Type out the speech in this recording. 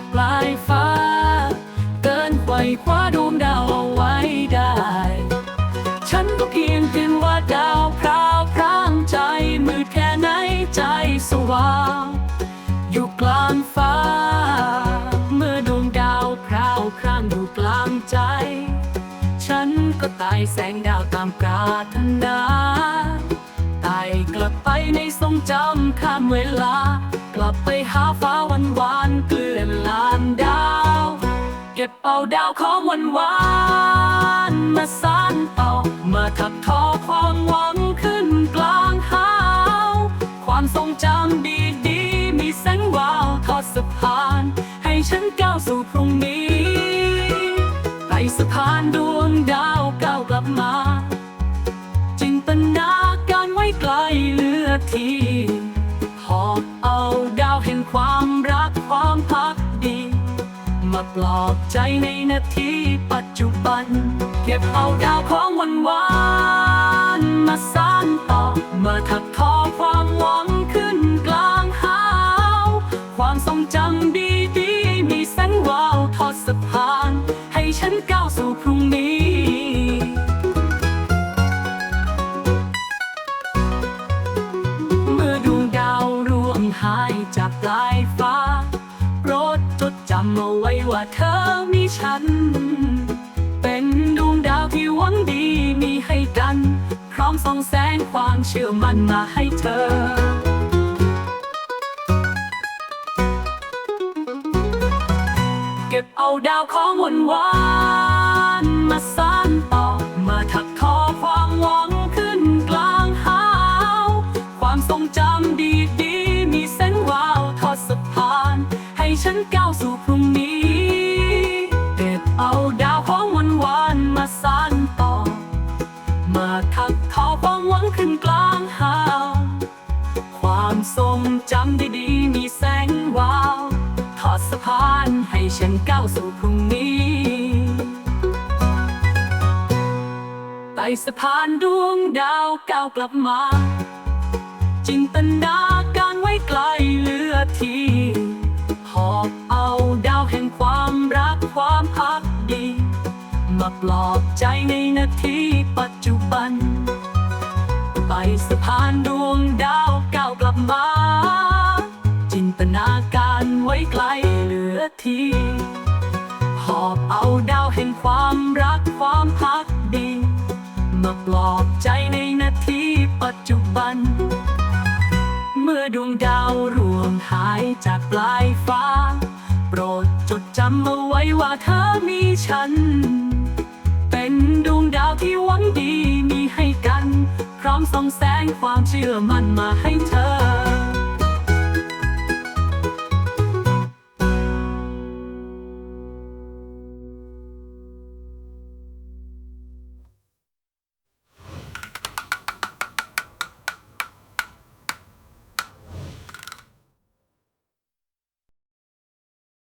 ากปลายฟ้า เกินไขว่คว้าดวงดาวเอาไว้ได้ ฉันก็เพียงเพียงว่าดาวพราวพรางใจมืดแค่ไหนใจสว่าง อยู่กลางฟ้า เมื่อดวงดาวพราวพรางอยู่กลางใจ ฉันก็ตายแสงดาวตามกาธนา บไปในทรงจำข้ามเวลา กลับไปหาฟ้าวันวานเกลื่อนลานดาว เก็บเอาดาวของวันวานมาสานเต่อมาถักทอความหวังขึ้นกลางหาวความทรงจำดีๆมีแสงวาวทอดสะพาน ให้ฉันก้าวสู่พรุ่งนี้ ไปสะพานดวงดาวก้าวกลับมา จินตนาการไว้ไกล ทีหอบเอาดาวแห่งความรักความพักดี มาปลอบใจในนาทีปัจจุบัน เก็บเอาดาวของวันวานมาสานต่อมาถักทอความหวังขึ้นกลางหาว ความทรงจำดีๆ มีแสงวาวทอดสะพาน ให้ฉันก้าวสู่พรุ่งนี้ จากปลายฟ้า โปรดจดจำเอาไว้ว่าเธอมีฉัน เป็นดวงดาวที่หวังดีมีให้กัน พร้อมส่องแสงความเชื่อมั่นมาให้เธอเก็บเอาดาวของวันวานมาสานต่อมาถักทอความหวังขึ้นกลางหาวความทรงจำ สะพานให้ฉันก้าวสู่พรุ่งนี้ ไต่สะพานดวงดาวก้าวกลับมา จินตนาการไว้ไกลเหลือทีหอบเอาดาวแห่งความรักความพักดี มาปลอบใจในนาทีปัจจุบันไปสะพานดวงดาวก้าวกลับมา จินตนาการไว้ไกล อที หอบเอาดาวแห่งความรักความพักดี มาปลอบใจในนาทีปัจจุบัน เมื่อดวงดาวร่วงหายจากปลายฟ้า โปรดจดจำเอาไว้ว่าเธอมีฉัน เป็นดวงดาวที่หวังดีมีให้กัน พร้อมส่องแสงความเชื่อมั่นมาให้เธอ